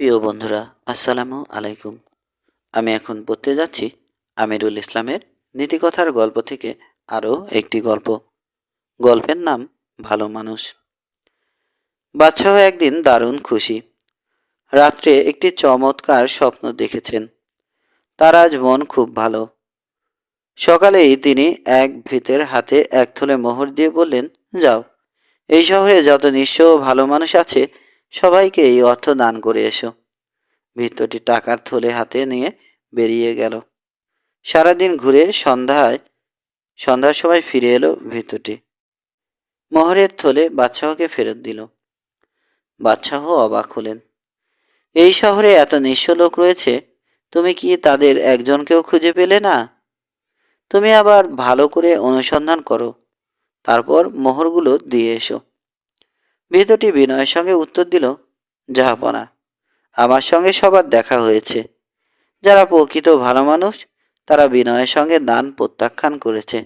প্রিয় বন্ধুরা, আসসালামু আলাইকুম। আমি এখন পড়তে যাচ্ছি আমিরুল ইসলামের নীতিকথার গল্প থেকে আরও একটি গল্প। গল্পের নাম, ভালো মানুষ। বাচ্চাও একদিন দারুণ খুশি। রাত্রে একটি চমৎকার স্বপ্ন দেখেছেন। তার আজ মন খুব ভালো। সকালেই তিনি এক ভীতের হাতে এক থলে মোহর দিয়ে বললেন, যাও। এই শহরে যত নিঃস্ব ভালো মানুষ আছে সবাইকে এই অর্থ দান করে এসো। ভিত্তটি টাকার থলে হাতে নিয়ে বেরিয়ে গেল। সারাদিন ঘুরে সন্ধ্যায়, সন্ধ্যার সময় ফিরে এলো ভিত্তটি মোহরের থলে বাদশাহকে ফেরত দিল। বাদশাহ অবাক হলেন। এই শহরে এত নিঃস্ব লোক রয়েছে, তুমি কি তাদের একজনকেও খুঁজে পেলে না? তুমি আবার ভালো করে অনুসন্ধান করো, তারপর মোহরগুলো দিয়ে এসো। ভিতটি বিনয়ের সঙ্গে উত্তর দিল জাহাপনা আমার সঙ্গে সবার দেখা হয়েছে। যারা প্রকৃত ভালো মানুষ, তারা বিনয়ের সঙ্গে দান প্রত্যাখ্যান করেছে।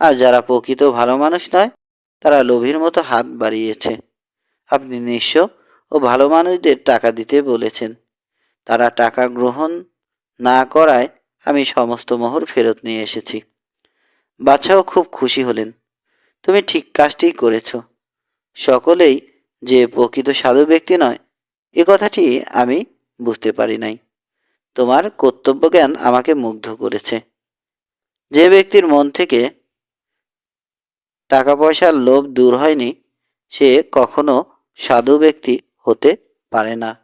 আর যারা প্রকৃত ভালো মানুষ নয়, তারা লোভীর মতো হাত বাড়িয়েছে। আপনি নিঃস্ব ও ভালো মানুষদের টাকা দিতে বলেছেন। তারা টাকা গ্রহণ না করায় আমি সমস্ত মোহর ফেরত নিয়ে এসেছি। বাচ্চাও খুব খুশি হলেন। তুমি ঠিক কাজটি করেছ। সকলেই যে প্রকৃত সাধু ব্যক্তি নয়, এ কথাটি আমি বুঝতে পারি নাই। তোমার কর্তব্য জ্ঞান আমাকে মুগ্ধ করেছে। যে ব্যক্তির মন থেকে টাকা পয়সার লোভ দূর হয়নি, সে কখনো সাধু ব্যক্তি হতে পারে না।